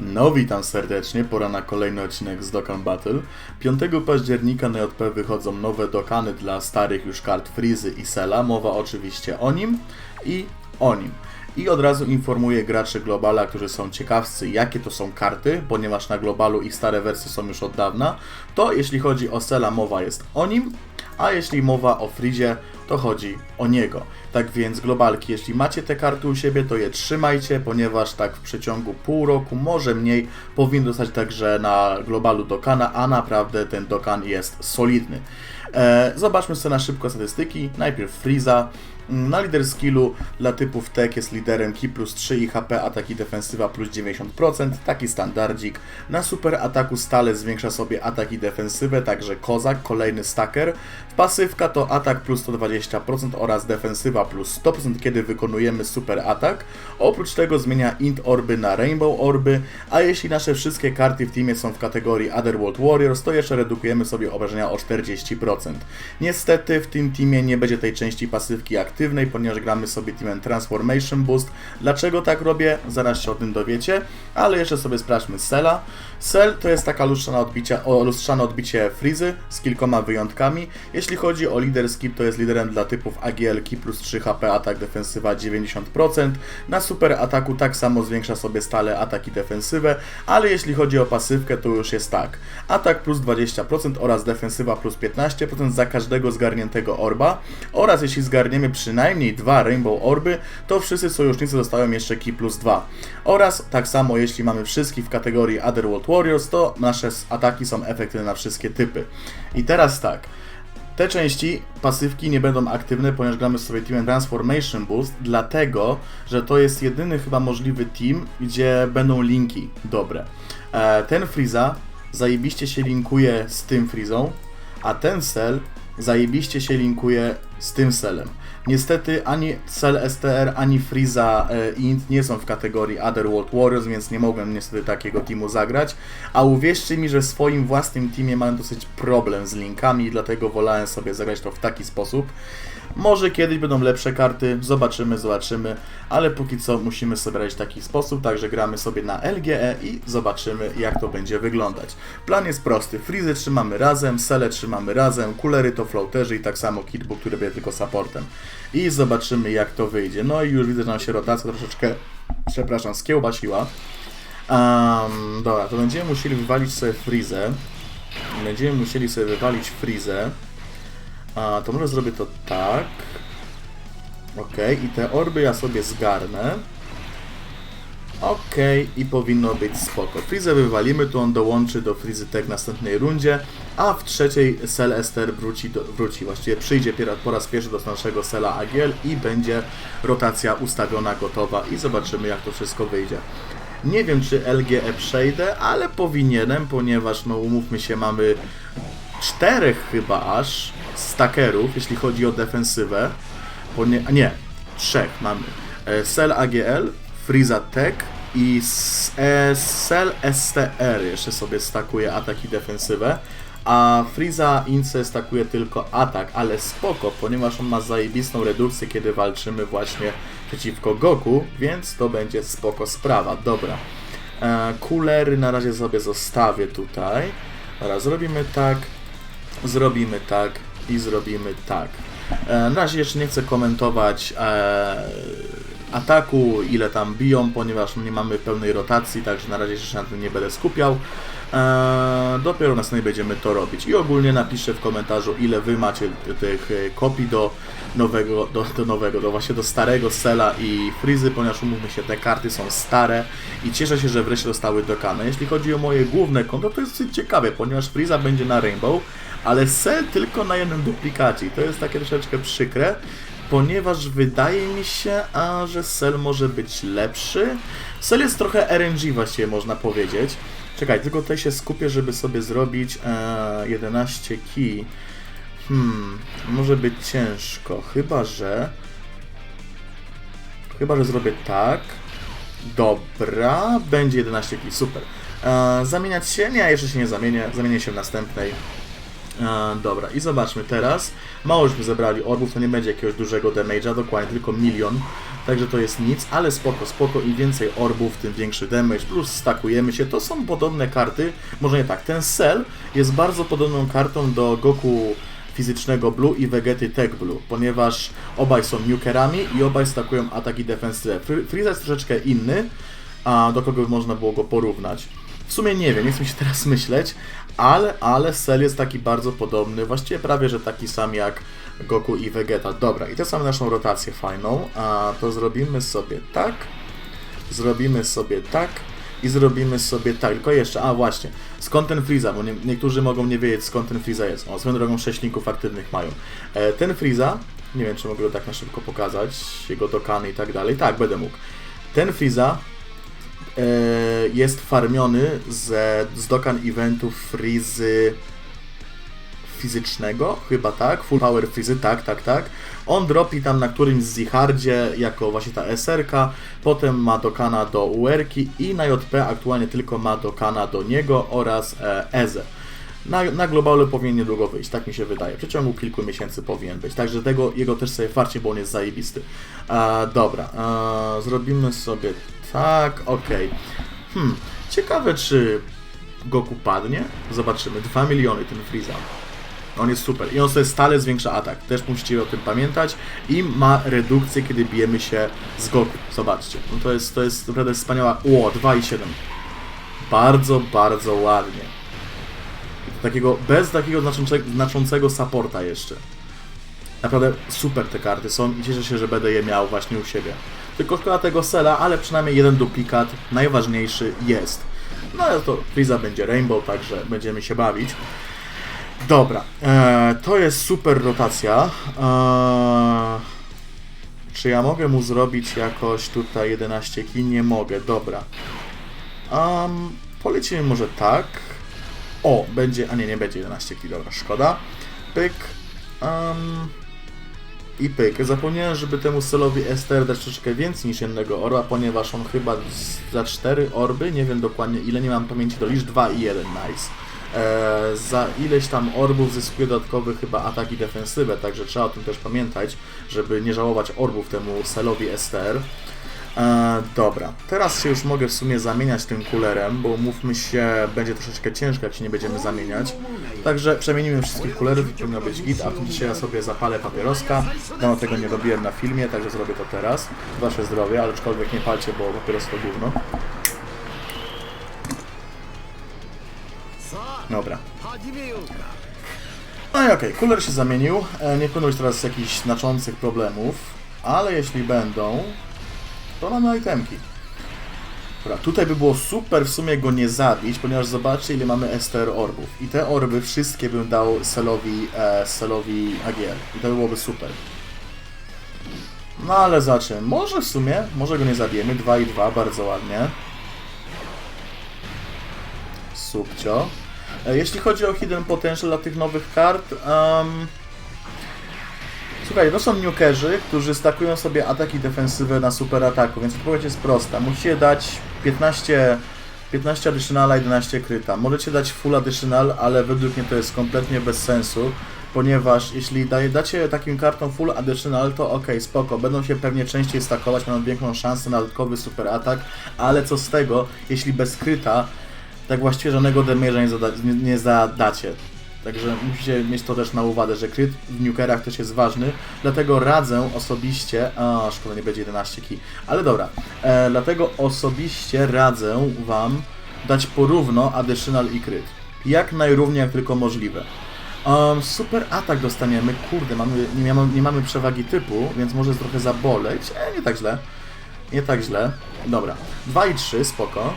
No witam serdecznie, pora na kolejny odcinek z Dokkan Battle. 5 października na JP wychodzą nowe dokany dla starych już kart Frizy i Sela. Mowa oczywiście o nim i o nim. I od razu informuję graczy Globala, którzy są ciekawscy, jakie to są karty, ponieważ na Globalu ich stare wersje są już od dawna. To jeśli chodzi o Sela, mowa jest o nim, a jeśli mowa o Frizie, to chodzi o niego. Tak więc globalki, jeśli macie te karty u siebie, to je trzymajcie, ponieważ tak w przeciągu pół roku, może mniej, powinien dostać także na globalu dokana, a naprawdę ten dokan jest solidny. E, zobaczmy sobie na szybko statystyki. Najpierw Friza. Na lider skillu dla typów tech jest liderem Ki plus 3 i HP, ataki defensywa plus 90%, taki standardzik. Na super ataku stale zwiększa sobie atak i defensywę, także kozak, kolejny stacker. Pasywka to atak plus 120% oraz defensywa plus 100%, kiedy wykonujemy super atak. Oprócz tego zmienia int orby na rainbow orby, a jeśli nasze wszystkie karty w teamie są w kategorii Otherworld Warriors, to jeszcze redukujemy sobie obrażenia o 40%. Niestety w tym teamie nie będzie tej części pasywki aktywnej, ponieważ gramy sobie teamem Transformation Boost. Dlaczego tak robię? Zaraz się o tym dowiecie, ale jeszcze sobie sprawdźmy Sela. Sel to jest taka lustrzana, odbicia, o, lustrzane odbicie Frizy z kilkoma wyjątkami. Jeśli chodzi o lider skip, to jest liderem dla typów AGL Ki plus 3 HP, atak defensywa 90%. Na super ataku tak samo zwiększa sobie stale atak i defensywę, ale jeśli chodzi o pasywkę, to już jest tak. Atak plus 20% oraz defensywa plus 15% za każdego zgarniętego orba oraz jeśli zgarniemy przynajmniej dwa Rainbow Orby, to wszyscy sojusznicy dostają jeszcze Ki plus 2. Oraz tak samo jeśli mamy wszystkich w kategorii Otherworld Warriors, to nasze ataki są efektywne na wszystkie typy. I teraz tak. Te części pasywki nie będą aktywne, ponieważ gramy sobie teamem Transformation Boost, dlatego, że to jest jedyny chyba możliwy team, gdzie będą linki dobre. E, ten Friza zajebiście się linkuje z tym Frizą, a ten Cell zajebiście się linkuje z tym Celem. Niestety ani Cell STR, ani Friza e, Int nie są w kategorii Otherworld Warriors, więc nie mogłem niestety takiego teamu zagrać. A uwierzcie mi, że w swoim własnym teamie mam dosyć problem z linkami dlatego wolałem sobie zagrać to w taki sposób. Może kiedyś będą lepsze karty, zobaczymy, zobaczymy, ale póki co musimy sobie grać w taki sposób, także gramy sobie na LGE i zobaczymy jak to będzie wyglądać. Plan jest prosty, Frizy trzymamy razem, Sele trzymamy razem, Kulery to floaterzy i tak samo Kitbook, który będzie tylko supportem. I zobaczymy jak to wyjdzie. No i już widzę, że nam się rotacja troszeczkę, przepraszam, skiełbasiła. Um, dobra, to będziemy musieli wywalić sobie Frizę. Będziemy musieli sobie wywalić Frizę. A, to może zrobię to tak. Ok, i te orby ja sobie zgarnę. Ok, i powinno być spoko. Frizę wywalimy, to on dołączy do Tech w następnej rundzie, a w trzeciej Cell Ester wróci, do, wróci, właściwie przyjdzie po raz pierwszy do naszego Cela Agiel i będzie rotacja ustawiona, gotowa i zobaczymy jak to wszystko wyjdzie. Nie wiem czy LGE przejdę, ale powinienem, ponieważ no umówmy się, mamy czterech chyba aż stackerów, jeśli chodzi o defensywę. Ponie a nie, trzech mamy. E, Cell AGL, Friza Tech i e, Cell STR jeszcze sobie stakuje atak i defensywę. A Friza Ince stakuje tylko atak, ale spoko, ponieważ on ma zajebistą redukcję, kiedy walczymy właśnie przeciwko Goku, więc to będzie spoko sprawa. Dobra. E, Kulery na razie sobie zostawię tutaj. Dobra, zrobimy tak, zrobimy tak i zrobimy tak. E, na razie jeszcze nie chcę komentować e, ataku, ile tam biją, ponieważ nie mamy pełnej rotacji, także na razie się na tym nie będę skupiał. E, dopiero następnie będziemy to robić. I ogólnie napiszę w komentarzu, ile wy macie tych e, kopii do nowego, do, do nowego, do właśnie do starego Sela i Frizy, ponieważ umówmy się, te karty są stare i cieszę się, że wreszcie zostały dokane. Jeśli chodzi o moje główne konto, to jest dosyć ciekawe, ponieważ Friza będzie na Rainbow, ale Cell tylko na jednym duplikacie i to jest takie troszeczkę przykre, ponieważ wydaje mi się, a, że Cell może być lepszy. Cell jest trochę RNG właściwie można powiedzieć. Czekaj, tylko tutaj się skupię, żeby sobie zrobić e, 11 key. Hmm, może być ciężko, chyba że... Chyba, że zrobię tak. Dobra, będzie 11 key, super. E, zamieniać się? Nie, jeszcze się nie zamienię, zamienię się w następnej. E, dobra, i zobaczmy teraz. Mało żeśmy zebrali orbów, to nie będzie jakiegoś dużego damage'a, dokładnie tylko milion. także to jest nic, ale spoko, spoko, im więcej orbów, tym większy damage, plus stakujemy się, to są podobne karty, może nie tak, ten Cell jest bardzo podobną kartą do Goku fizycznego Blue i Vegety Tech Blue, ponieważ obaj są nukerami i obaj stakują atak i defensywę. Fr- Freeza jest troszeczkę inny, a do kogo można było go porównać. W sumie nie wiem, nie chcę mi się teraz myśleć, ale, ale Cell jest taki bardzo podobny, właściwie prawie, że taki sam jak Goku i Vegeta. Dobra, i to mamy naszą rotację fajną, a to zrobimy sobie tak, zrobimy sobie tak i zrobimy sobie tak, tylko jeszcze, a właśnie, skąd ten Freeza, bo nie, niektórzy mogą nie wiedzieć skąd ten Freeza jest. O, swoją drogą 6 linków aktywnych mają. E, ten Freeza, nie wiem czy mogę go tak na szybko pokazać, jego dokany i tak dalej, tak, będę mógł. Ten Freeza jest farmiony ze, z dokan eventów Freezy fizycznego, chyba tak, full power frizy, tak, tak, tak. On dropi tam na którymś z Zichardzie jako właśnie ta SR-ka, potem ma dokana do UR-ki i na JP aktualnie tylko ma dokana do niego oraz e, EZE. Na, na globalu powinien niedługo wyjść, tak mi się wydaje. W przeciągu kilku miesięcy powinien być. Także tego, jego też sobie farcie, bo on jest zajebisty. E, dobra, e, zrobimy sobie tak, okej. Hmm, ciekawe czy Goku padnie? Zobaczymy. 2 miliony ten Freeza. On jest super. I on sobie stale zwiększa atak. Też musicie o tym pamiętać. I ma redukcję, kiedy bijemy się z Goku. Zobaczcie. No to jest, to jest naprawdę wspaniała. Ło, 2,7. Bardzo, bardzo ładnie. Takiego, bez takiego znaczącego, znaczącego supporta jeszcze. Naprawdę super te karty są i cieszę się, że będę je miał właśnie u siebie. Tylko szkoda tego Sela, ale przynajmniej jeden duplikat, najważniejszy, jest. No ale to Friza będzie Rainbow, także będziemy się bawić. Dobra, e, to jest super rotacja. E, czy ja mogę mu zrobić jakoś tutaj 11 kili? Nie mogę, dobra. Um, polecimy może tak. O, będzie, a nie, nie będzie 11 kili, dobra, szkoda. Pyk. Um, I pyk. Zapomniałem, żeby temu celowi STR dać troszeczkę więcej niż jednego orba, ponieważ on chyba za 4 orby, nie wiem dokładnie ile, nie mam pamięci do liczb, 2 i 1, nice. E, za ileś tam orbów zyskuje dodatkowy chyba atak i defensywę, także trzeba o tym też pamiętać, żeby nie żałować orbów temu celowi STR. E, dobra, teraz się już mogę w sumie zamieniać tym kulerem, bo mówmy się, będzie troszeczkę ciężko, jak się nie będziemy zamieniać. Także przemienimy wszystkich kulerów powinno być git, a dzisiaj ja sobie zapalę papieroska. Dawno tego nie robiłem na filmie, także zrobię to teraz. Wasze zdrowie, ale aczkolwiek nie palcie, bo papieros to gówno. Dobra. No i okej, okay, kuler się zamienił. E, nie powinno być teraz jakichś znaczących problemów, ale jeśli będą, to mamy itemki. Dobra, tutaj by było super w sumie go nie zabić, ponieważ zobaczcie ile mamy STR orbów. I te orby wszystkie bym dał Selowi, e, Selowi AGL. I to byłoby super. No ale zobaczymy. Może w sumie, może go nie zabijemy. 2 i 2, bardzo ładnie. Subcio. E, Jeśli chodzi o Hidden Potential dla tych nowych kart, um, słuchaj, to są nukerzy, którzy stakują sobie ataki defensywne na super ataku, więc odpowiedź jest prosta. Musicie dać 15, 15 additionala, 11 kryta. Możecie dać full additional, ale według mnie to jest kompletnie bez sensu, ponieważ jeśli daje, dacie takim kartom full additional, to ok, spoko, będą się pewnie częściej stakować, mają większą szansę na dodatkowy super atak, ale co z tego, jeśli bez kryta tak właściwie żadnego damage'a nie, zada, nie, nie zadacie. Także musicie mieć to też na uwadze, że kryt w nukerach też jest ważny, dlatego radzę osobiście, a szkoda nie będzie 11 ki, ale dobra, e, dlatego osobiście radzę Wam dać porówno additional i kryt. Jak najrówniej jak tylko możliwe. Um, super atak dostaniemy, kurde, mamy, nie, mamy, nie mamy przewagi typu, więc może trochę zaboleć, e, nie tak źle. Nie tak źle. Dobra, 2 i 3, spoko.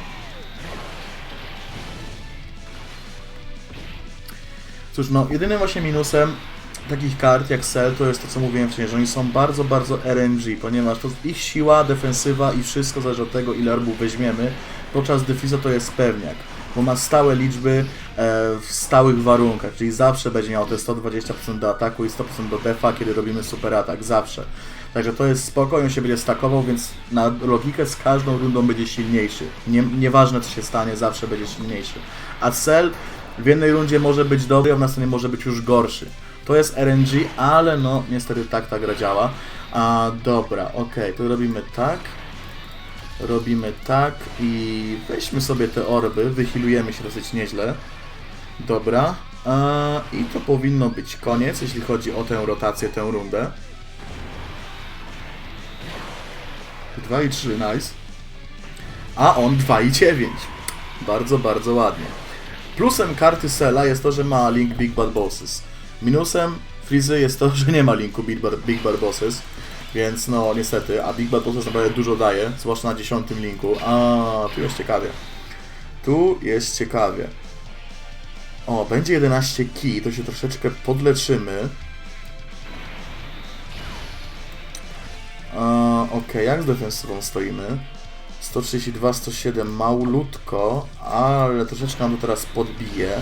Cóż, no, jedynym właśnie minusem takich kart jak Cell to jest to, co mówiłem wcześniej, że oni są bardzo, bardzo RNG, ponieważ to ich siła, defensywa i wszystko zależy od tego, ile arbów weźmiemy, podczas Frieza to jest pewniak, bo ma stałe liczby e, w stałych warunkach, czyli zawsze będzie miał te 120% do ataku i 100% do defa, kiedy robimy super atak, zawsze. Także to jest spokojnie, się będzie stakował, więc na logikę z każdą rundą będzie silniejszy. Nie, nieważne co się stanie, zawsze będzie silniejszy. A Cell w jednej rundzie może być dobry, a w następnej może być już gorszy. To jest RNG, ale no niestety tak ta gra działa. A dobra, okej, to robimy tak. Robimy tak i weźmy sobie te orby, wychilujemy się dosyć nieźle. Dobra. I to powinno być koniec, jeśli chodzi o tę rotację, tę rundę. 2 i 3, nice. A on 2 i 9. Bardzo, bardzo ładnie. Plusem karty Sela jest to, że ma link Big Bad Bosses. Minusem Frizy jest to, że nie ma linku Big Bad, Big Bad Bosses. Więc no niestety, a Big Bad Bosses naprawdę dużo daje, zwłaszcza na 10 linku. A tu jest ciekawie. Tu jest ciekawie. O, będzie 11 key, to się troszeczkę podleczymy. Okej, jak z defensywą stoimy? 132, 107, małutko, ale troszeczkę nam to teraz podbije.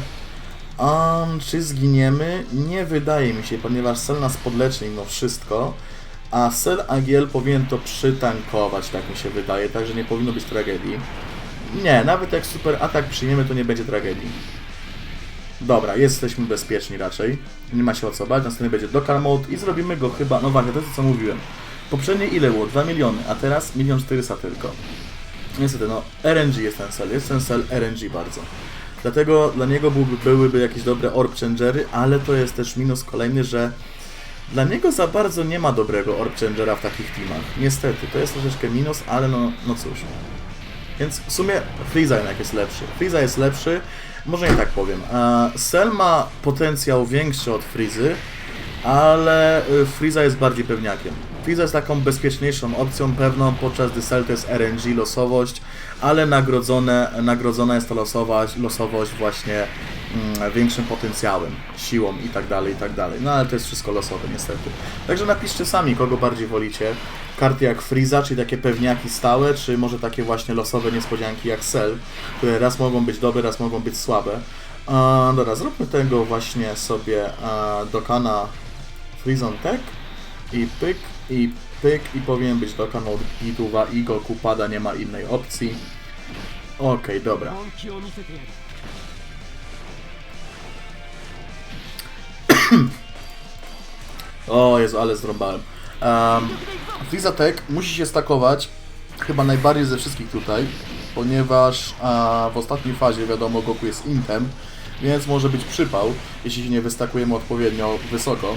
Um, czy zginiemy? Nie wydaje mi się, ponieważ Sel nas podleczy mimo wszystko, a Sel Agiel powinien to przytankować, tak mi się wydaje, także nie powinno być tragedii. Nie, nawet jak super atak przyjmiemy, to nie będzie tragedii. Dobra, jesteśmy bezpieczni raczej. Nie ma się o co bać. Następnie będzie Dokar Mode i zrobimy go chyba. No właśnie, to jest co mówiłem. Poprzednie ile było? 2 miliony, a teraz 1 400 tylko. Niestety, no RNG jest ten cel, jest ten cel RNG bardzo. Dlatego dla niego byłby, byłyby jakieś dobre orb changery, ale to jest też minus kolejny, że dla niego za bardzo nie ma dobrego orb changera w takich teamach. Niestety, to jest troszeczkę minus, ale no, no cóż. Więc w sumie Freeza jednak jest lepszy. Freeza jest lepszy, może nie tak powiem. Cell ma potencjał większy od Freezy, ale y, Freeza jest bardziej pewniakiem. Freeza jest taką bezpieczniejszą opcją, pewną, podczas gdy Cell to jest RNG, losowość, ale nagrodzone, nagrodzona jest ta losowość, losowość właśnie mm, większym potencjałem, siłą i tak dalej, i tak dalej. No ale to jest wszystko losowe niestety. Także napiszcie sami, kogo bardziej wolicie. Karty jak Freeza, czyli takie pewniaki stałe, czy może takie właśnie losowe niespodzianki jak Cell, które raz mogą być dobre, raz mogą być słabe. A, dobra, zróbmy tego właśnie sobie a, Dokana Freezon Tech i pyk, i pyk i powinien być dokonał kanał Giduwa i Goku pada, nie ma innej opcji. Okej, okay, dobra. o jest ale zrąbałem. Um, Frizatek musi się stakować chyba najbardziej ze wszystkich tutaj, ponieważ a, w ostatniej fazie wiadomo Goku jest intem, więc może być przypał, jeśli się nie wystakujemy odpowiednio wysoko.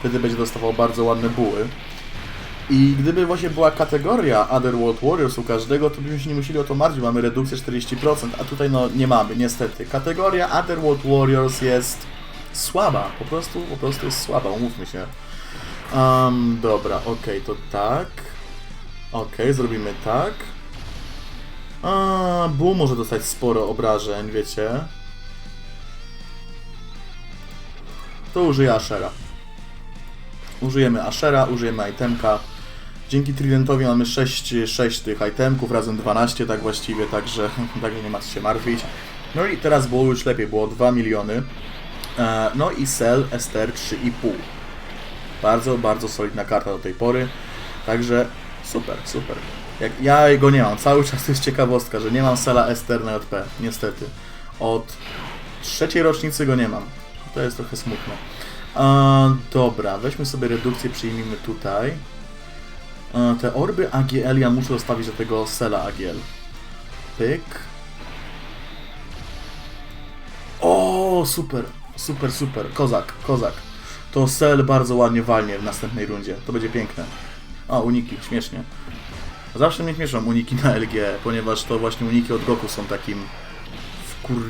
Wtedy będzie dostawał bardzo ładne buły. I gdyby właśnie była kategoria Otherworld Warriors u każdego, to byśmy się nie musieli o to martwić, mamy redukcję 40%, a tutaj no nie mamy, niestety. Kategoria Otherworld Warriors jest słaba, po prostu, po prostu jest słaba, umówmy się. Um, dobra, okej, to tak. Okej, zrobimy tak. A, Bu może dostać sporo obrażeń, wiecie. To użyję Ashera. Użyjemy Ashera, użyjemy itemka. Dzięki Tridentowi mamy 6, 6 tych itemków, razem 12 tak właściwie, także, także nie ma co się martwić. No i teraz było już lepiej, było 2 miliony. E, No i Cell Ester 3,5. Bardzo, bardzo solidna karta do tej pory. Także super, super. Jak, ja go nie mam. Cały czas jest ciekawostka, że nie mam Sela Ester na JP. Niestety. Od trzeciej rocznicy go nie mam. To jest trochę smutne. E, dobra, weźmy sobie redukcję, przyjmijmy tutaj. E, te orby AGL ja muszę zostawić do tego Sela AGL. Pyk. O, super, super, super. Kozak, kozak. To Sel bardzo ładnie walnie w następnej rundzie. To będzie piękne. A, uniki, śmiesznie. Zawsze mnie śmieszą uniki na LG, ponieważ to właśnie uniki od Goku są takim wkur...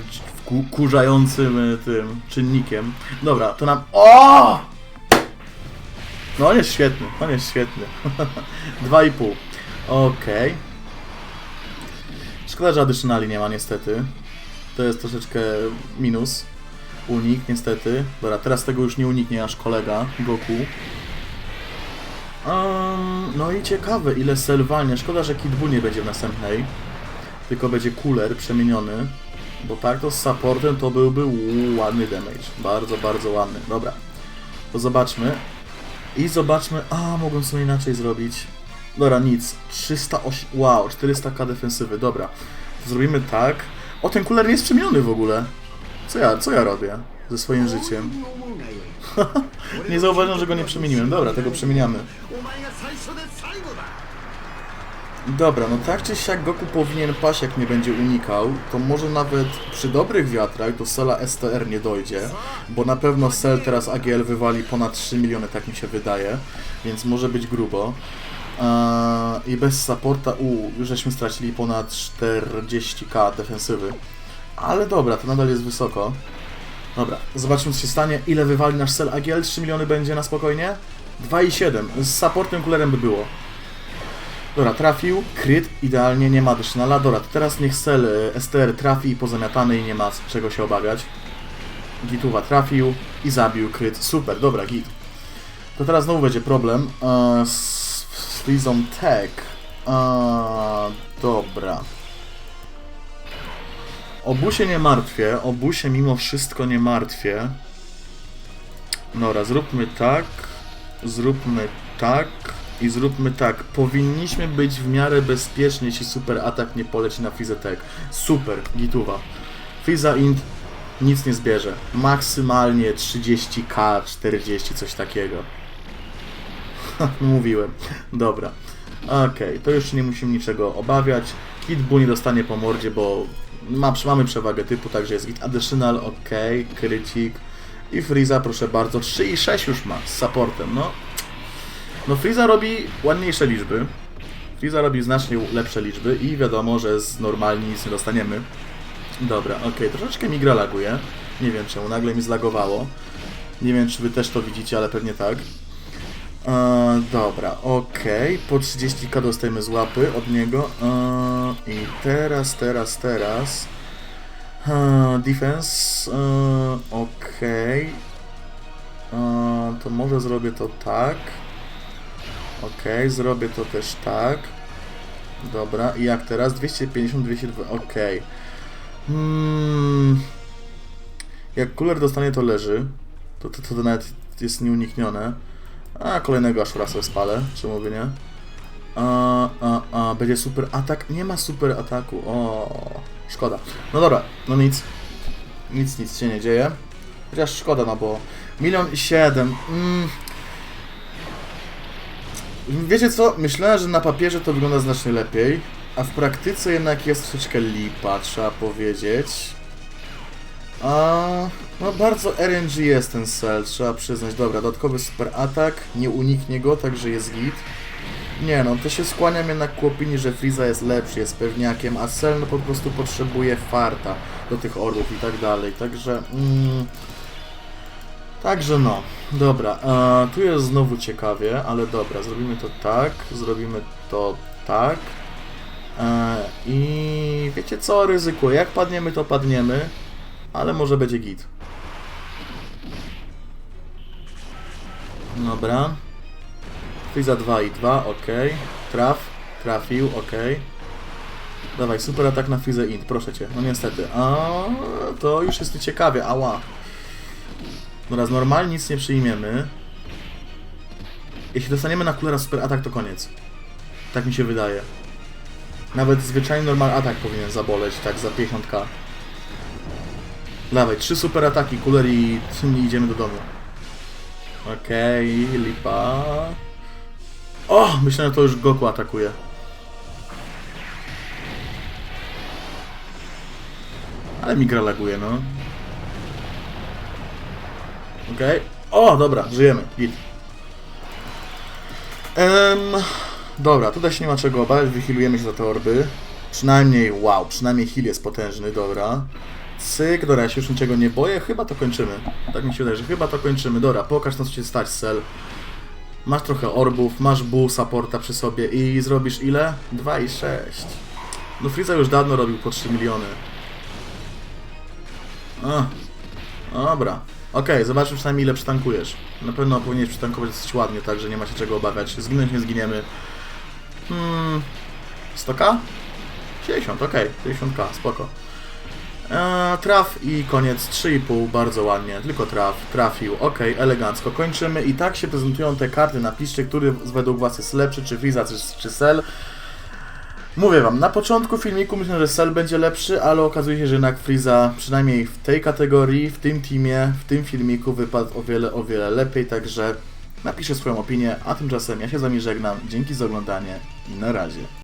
wkurzającym y, tym czynnikiem. Dobra, to nam... O! No on jest świetny, on jest świetny. 2,5. Okej. Szkoda, że additionali nie ma niestety. To jest troszeczkę minus. Unik, niestety. Dobra, teraz tego już nie uniknie nasz kolega Goku. Um, no i ciekawe, ile Cell walnie. Szkoda, że Kid Buu nie będzie w następnej. Tylko będzie cooler przemieniony. Bo tak to z supportem to byłby ładny damage. Bardzo, bardzo ładny. Dobra. To zobaczmy. I zobaczmy. A, mogłem sobie inaczej zrobić. Dobra, nic. 308. Wow, 400k defensywy. Dobra. Zrobimy tak. O, ten cooler nie jest przemieniony w ogóle. Co ja, co ja robię? ze swoim życiem. nie zauważyłem, że go nie przemieniłem. Dobra, tego przemieniamy. Dobra, no tak czy siak Goku powinien paść, jak nie będzie unikał, to może nawet przy dobrych wiatrach do Sela STR nie dojdzie, bo na pewno Sel teraz AGL wywali ponad 3 miliony, tak mi się wydaje, więc może być grubo. I bez supporta, u, już żeśmy stracili ponad 40k defensywy. Ale dobra, to nadal jest wysoko. Dobra, zobaczmy co się stanie. Ile wywali nasz Sel AGL? 3 miliony będzie na spokojnie? 2,7. Z supportem kulerem by było. Dobra, trafił, kryt, idealnie, nie ma Dysznala. Dobra, teraz niech Sel e, STR trafi i pozamiatany i nie ma z czego się obawiać. Gituwa trafił i zabił kryt. Super, dobra, git. To teraz znowu będzie problem e, z, z Freezą Tech. E, dobra. Obusie nie martwię, obusie mimo wszystko nie martwię. Dobra, zróbmy tak, zróbmy tak i zróbmy tak. Powinniśmy być w miarę bezpieczni, jeśli super atak nie poleci na Fizetek. Super, gituwa. Fiza Int nic nie zbierze. Maksymalnie 30k, 40, coś takiego. Mówiłem. Dobra. Okej, to już nie musimy niczego obawiać. Hit Bu nie dostanie po mordzie, bo ma, mamy przewagę typu, także jest git additional, ok, krycik. I Freeza, proszę bardzo, 3 i 6 już ma z supportem, no. No Freeza robi ładniejsze liczby. Freeza robi znacznie lepsze liczby i wiadomo, że z normalni nic nie dostaniemy. Dobra, okej, troszeczkę mi gra laguje. Nie wiem czemu, nagle mi zlagowało. Nie wiem, czy wy też to widzicie, ale pewnie tak. E, dobra, okej, po 30k dostajemy z łapy od niego. E, I teraz, teraz, teraz. E, defense, e, okej. E, to może zrobię to tak. Okej, zrobię to też tak. Dobra, i jak teraz? 250, 202, okej. Hmm. Jak kuler dostanie, to leży. To, to, to nawet jest nieuniknione. A, kolejnego aż sobie spalę, czemu by nie? A, a, a, będzie super atak? Nie ma super ataku, o, szkoda. No dobra, no nic. Nic, nic się nie dzieje. Chociaż szkoda, no bo milion siedem. Mm. Wiecie co? Myślałem, że na papierze to wygląda znacznie lepiej, a w praktyce jednak jest troszeczkę lipa, trzeba powiedzieć. A, no bardzo RNG jest ten cel, trzeba przyznać. Dobra, dodatkowy super atak, nie uniknie go, także jest git. Nie no, to się skłaniam jednak ku opinii, że Frieza jest lepszy, jest pewniakiem, a Cell no po prostu potrzebuje farta do tych orłów i tak dalej, także... Mm, także no, dobra, e, tu jest znowu ciekawie, ale dobra, zrobimy to tak, zrobimy to tak. E, I wiecie co, ryzykuję, jak padniemy to padniemy, ale może będzie git. Dobra. Friza 2 i 2, ok. Traf, trafił, ok. Dawaj, super atak na Frizę Int, proszę cię. No niestety. A to już jest ciekawie, ała. Dobra, z normalnie nic nie przyjmiemy. Jeśli dostaniemy na kulera super atak, to koniec. Tak mi się wydaje. Nawet zwyczajny normal atak powinien zaboleć, tak za 50k. Dawaj, trzy super ataki, kuler i idziemy do domu. Okej, lipa. O! Myślałem, że to już Goku atakuje. Ale mi gra laguje, no. Okej. O, dobra, żyjemy. Git. Em, dobra, tutaj się nie ma czego obawiać, wychilujemy się za te orby. Przynajmniej, wow, przynajmniej heal jest potężny, dobra. Cyk, dobra, ja się już niczego nie boję, chyba to kończymy. Tak mi się wydaje, że chyba to kończymy. Dobra, pokaż nam co się stać, Cell. Masz trochę orbów, masz bull supporta przy sobie i zrobisz ile? 2,6. No Freeza już dawno robił po 3 miliony. A, dobra. Okej, zobaczmy przynajmniej ile przytankujesz. Na pewno powinieneś przytankować dosyć ładnie, także nie ma się czego obawiać. Zginąć nie zginiemy. Hmm, 100k? 60, okej, 60k, spoko. Eee, traf i koniec 3,5, bardzo ładnie, tylko traf, trafił, ok, elegancko, kończymy i tak się prezentują te karty, napiszcie, który z według Was jest lepszy, czy Friza, czy, czy Cell. Mówię wam, na początku filmiku myślę, że Cell będzie lepszy, ale okazuje się, że jednak Frieza przynajmniej w tej kategorii, w tym teamie, w tym filmiku wypadł o wiele, o wiele lepiej, także napiszę swoją opinię, a tymczasem ja się z wami żegnam, dzięki za oglądanie i na razie.